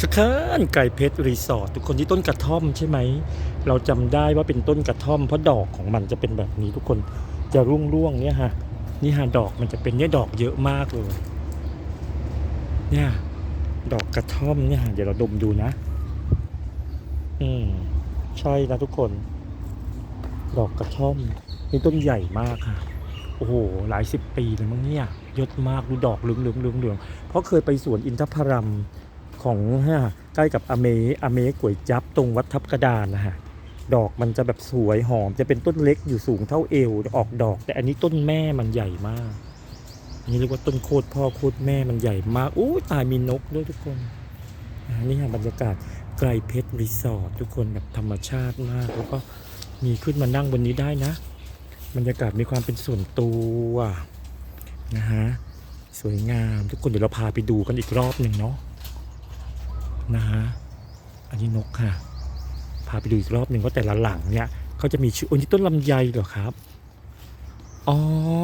ชะเคินไก่เพชรรีสอร์ททุกคนที่ต้นกระท่อมใช่ไหม เราจำได้ว่าเป็นต้นกระท่อมเพราะดอกของมันจะเป็นแบบนี้ทุกคนจะร่วงร่วงๆเนี่ยฮะนี่ฮะดอกมันจะเป็นเนี่ยดอกเยอะมากเลยเนี่ยดอกกระท่อมเนี่ยฮะเดี๋ยวเราดมดูนะ อืมใช่นะทุกคน ดอกกระท่อมนี่ต้นใหญ่มากค่ะโอ้โห หลายสิบปีเลยมั้งเนี่ยยอะมากดูดอกเหลืองเหลืองเหลืองเหลืองเพราะเคยไปสวนอินทผลัม ของใกล้กับอเมอเมก๋วยจับตรงวัดทับกระดานนะฮะดอกมันจะแบบสวยหอม จะเป็นต้นเล็กอยู่สูงเท่าเอวออกดอก แต่อันนี้ต้นแม่มันใหญ่มากนนี้เรียกว่าต้นโคตรพ่อโคตรแม่มันใหญ่มากอู้ตายมีนกด้วยทุกคนนนี้ฮะบรรยากาศไกลเพชรรีสอร์ททุกคนแบบธรรมชาติมาก แล้วก็มีขึ้นมานั่งบนนี้ได้นะ บรรยากาศมีความเป็นส่วนตัวนะฮะสวยงามทุกคนเดี๋ยวเราพาไปดูกันอีกรอบหนึ่งเนาะ นะฮะอันนี้นกค่ะ พาไปดูอีกรอบหนึ่งว่าแต่ละหลังเนี่ยเขาจะมีชื่ออันนี้ต้นลำไยเหรอครับ อ๋อ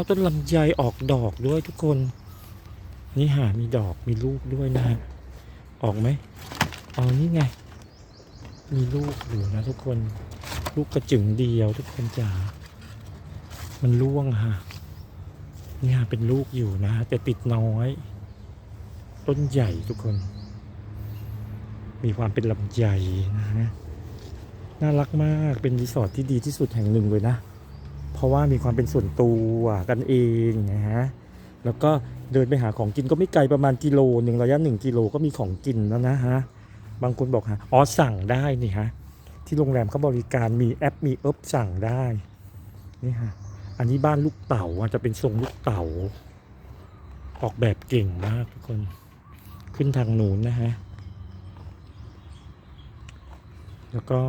ต้นลำไยออกดอกด้วยทุกคน นี่หามีดอกมีลูกด้วยนะฮะ ออกไหมอ๋อ นี่ไง มีลูกอยู่นะทุกคน ลูกกระจึงเดียวทุกคนจ๋า มันร่วงฮะเนี่ยเป็นลูกอยู่นะ แต่ติดน้อย ต้นใหญ่ทุกคน มีความเป็นลำใหญ่นะฮะน่ารักมากเป็นรีสอร์ทที่ดีที่สุดแห่งหนึ่งเลยนะ เพราะว่ามีความเป็นส่วนตัวกันเองนะฮะแล้วก็เดินไปหาของกินก็ไม่ไกลประมาณกิโลหนึ่งระยะหนึ่งกิโลก็มีของกินแล้วนะฮะบางคนบอกฮะอ๋อสั่งได้นี่ฮะที่โรงแรมเขาบริการมีแอปมีเอปสั่งได้นี่ฮะอันนี้บ้านลูกเต่าจะเป็นทรงลูกเต่าออกแบบเก่งมากทุกคน ขึ้นทางหนูนนะฮะ แล้วก็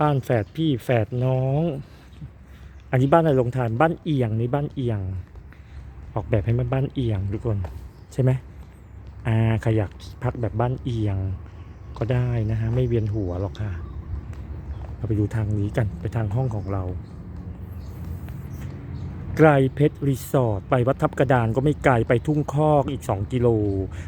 บ้านแฝดพี่แฝดน้อง อันนี้บ้านอะไรลงทานบ้านเอียงนี่บ้านเอียง ออกแบบให้มันบ้านเอียงทุกคนใช่ไหมอ่าใครอยากพักแบบบ้านเอียงก็ได้นะฮะไม่เวียนหัวหรอกค่ะเราไปดูทางนี้กันไปทางห้องของเราไกลเพชรรีสอร์ทไปวัดทับกระดานก็ไม่ไกลไปทุ่งคอกอีก 2 กิโล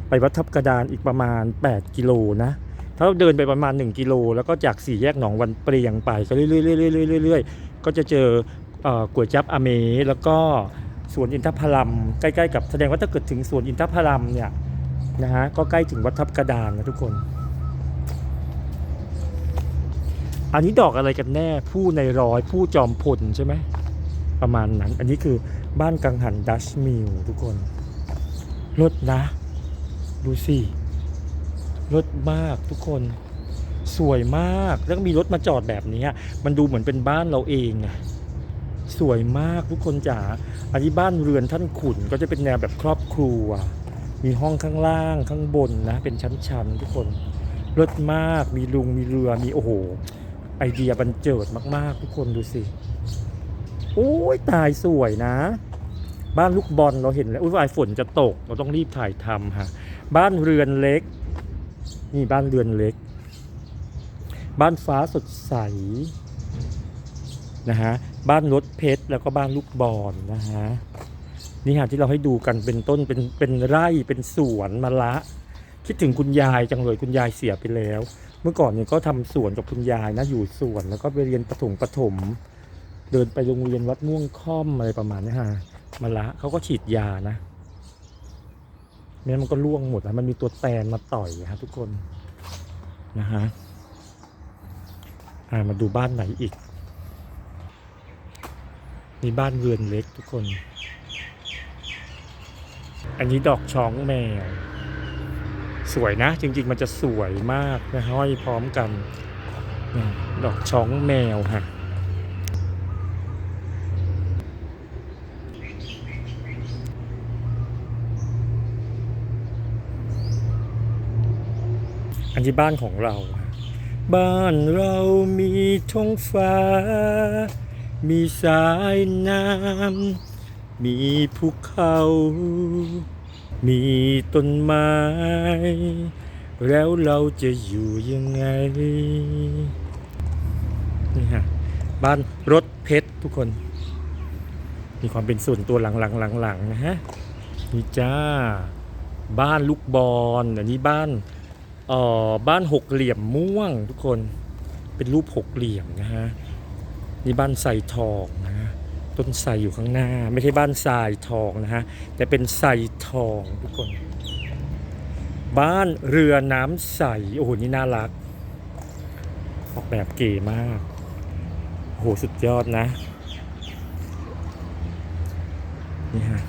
ไปวัดทับกระดานอีกประมาณ 8 กิโลนะ ถ้าเดินไปประมาณ 1 กิโล แล้วก็จากสี่แยกหนองวันเปรียงไปก็เรื่อยๆเรื่อยๆเรื่อยๆก็จะเจอก๋วยจับอเม แล้วก็สวนอินทผลัมใกล้ๆกับแสดงว่าถ้าเกิดถึงสวนอินทผลัมเนี่ยนะฮะก็ใกล้ถึงวัดทับกระดานนะทุกคน อันนี้ดอกอะไรกันแน่ผู้ในร้อยผู้จอมพลใช่ไหมประมาณนั้น อันนี้คือบ้านกังหันดัชมิลทุกคนรถนะ ดูสิ รถมากทุกคนสวยมากแล้วก็มีรถมาจอดแบบนี้มันดูเหมือนเป็นบ้านเราเองอะสวยมากทุกคนจ๋าอันนี้บ้านเรือนท่านขุนก็จะเป็นแนวแบบครอบครัว มีห้องข้างล่างข้างบนนะ เป็นชั้นๆทุกคนรถมากมีลุงมีเรือมีโอ้โห ไอเดียบันเจิดมากๆ ทุกคนดูสิโอ้ยตายสวยนะ บ้านลูกบอลเราเห็นแล้วอุ้ยวายฝนจะตกเราต้องรีบถ่ายทำฮะบ้านเรือนเล็ก นี่บ้านเรือนเล็ก บ้านฟ้าสดใสนะฮะบ้านรถเพชรแล้วก็บ้านลูกบอลนะฮะนี่ฮะที่เราให้ดูกันเป็นต้นเป็นเป็นไร่เป็นสวนมะละ คิดถึงคุณยายจังเลยคุณยายเสียไปแล้ว เมื่อก่อนเนี่ยก็ทำสวนกับคุณยายนะอยู่สวนแล้วก็ไปเรียนประถมประถม เดินไปโรงเรียนวัดม่วงค่อมอะไรประมาณนี้ฮะมาละเขาก็ฉีดยานะ มันมันก็ล่วงหมดนะมันมีตัวแตนมาต่อยฮะทุกคนนะฮะอ่ามาดูบ้านไหนอีก มีบ้านเรือนเล็กทุกคน อันนี้ดอกช้องแมว สวยนะ จริง ๆ มันจะสวยมากนะห้อยพร้อมกัน ดอกช้องแมวฮะ อันนี้บ้านของเรา บ้านเรามีท้องฟ้า มีสายน้ำ มีภูเขา มีต้นไม้ แล้วเราจะอยู่ยังไง นี่ฮะ บ้านรถเพชรทุกคน มีความเป็นส่วนตัวหลังๆๆๆนะฮะ นี่จ้า บ้านลูกบอลอันนี้บ้าน เอ่อบ้านหกเหลี่ยมม่วงทุกคนเป็นรูปหกเหลี่ยมนะฮะนี่บ้านไทรทองนะต้นไทรอยู่ข้างหน้า ไม่ใช่บ้านทรายทองนะฮะแต่เป็นไทรทองทุกคน บ้านเรือน้ำใสโอ้โหนี่น่ารัก ออกแบบเก๋มากโอ้โหสุดยอดนะนี่ฮะ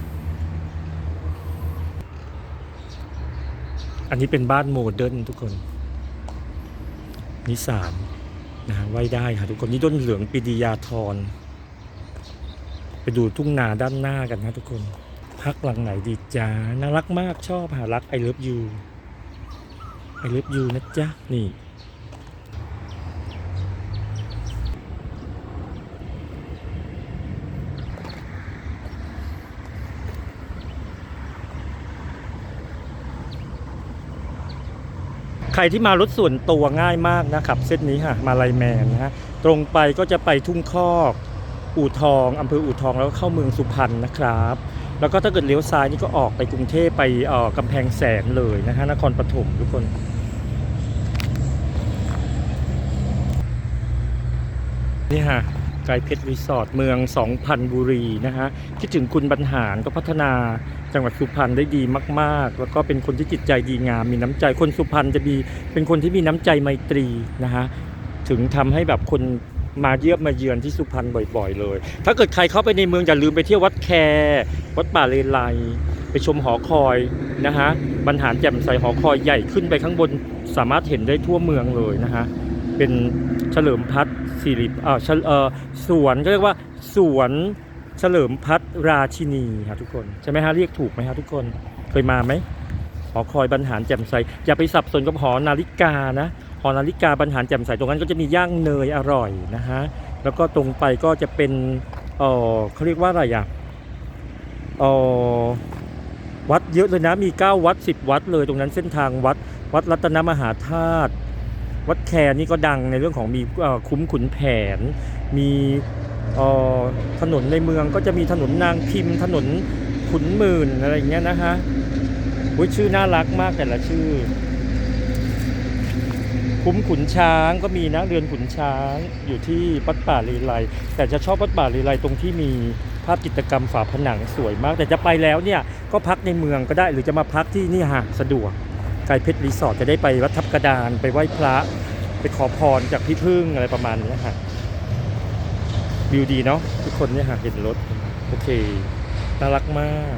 อันนี้เป็นบ้านโมเดิร์นทุกคนนิสานนะฮะไว้ได้ค่ะทุกคนนี่ต้นเหลืองปิดียาทรไปดูทุ่งนาด้านหน้ากันนะทุกคนพักหลังไหนดีจ้าน่ารักมากชอบหารักไอเลิฟยูไอเลิฟยูนะจ๊ะนี่ ใครที่มารถส่วนตัวง่ายมากนะครับ เส้นนี้ค่ะมาลายแมนนะฮะตรงไปก็จะไปทุ่งคอกอู่ทองอำเภออู่ทองแล้วเข้าเมืองสุพรรณนะครับ แล้วก็ถ้าเกิดเลี้ยวซ้ายนี่ก็ออกไปกรุงเทพไปอ่อกำแพงแสนเลยนะฮะนครปฐมทุกคนนี่ฮะ ไกลเพชรรีสอร์ทเมืองสองพันบุรีนะฮะคิดถึงคุณบรรหารก็พัฒนาจังหวัดสุพรรณได้ดีมาก ๆ แล้วก็เป็นคนที่จิตใจดีงามมีน้ำใจคนสุพรรณจะมีเป็นคนที่มีน้ำใจไมตรีนะฮะถึงทำให้แบบคนมาเยี่ยมมาเยือนที่สุพรรณบ่อย ๆ เลย ถ้าเกิดใครเข้าไปในเมืองอย่าลืมไปเที่ยววัดแควัดป่าเลไลไปชมหอคอยนะฮะบรรหารแจ่มใสหอคอยใหญ่ขึ้นไปข้างบนสามารถเห็นได้ทั่วเมืองเลยนะฮะเป็นเฉลิมพัฒน์ สิริเอ่อเอ่อสวนก็เรียกว่าสวนเฉลิมพัฒราชินีครับทุกคนใช่ไหมฮะเรียกถูกไหมครับทุกคนเคยมาไหมหอคอยบรรหารแจ่มใสอย่าไปสับสนกับหอนาฬิกานะหอนาฬิกาบรรหารแจ่มใสตรงนั้นก็จะมีย่างเนยอร่อยนะฮะแล้วก็ตรงไปก็จะเป็นเออเขาเรียกว่าอะไรอะเออวัดเยอะเลยนะมี 9 วัด 10 วัดเลยตรงนั้นเส้นทางวัด วัดรัตนมหาธาตุ วัดแคร์นี่ก็ดังในเรื่องของมีคุ้มขุนแผน มีถนนในเมืองก็จะมีถนนนางพิมพ์ ถนนขุนหมื่นอะไรอย่างเงี้ยนะฮะอุ๊ยชื่อน่ารักมากแต่ละชื่อ คุ้มขุนช้างก็มีนะเรือนขุนช้างอยู่ที่วัดป่าลีไลแต่จะชอบวัดป่าลีไลตรงที่มีภาพจิตรกรรมฝาผนังสวยมาก แต่จะไปแล้วเนี่ยก็พักในเมืองก็ได้หรือจะมาพักที่นี่ฮะสะดวก ไกลเพชรรีสอร์ทจะได้ไปวัดทับกระดานไปไหว้พระไปขอพรจากพี่พึ่งอะไรประมาณนี้ฮะวิวดีเนาะทุกคนเนี่ยฮะเห็นรถ โอเค น่ารักมาก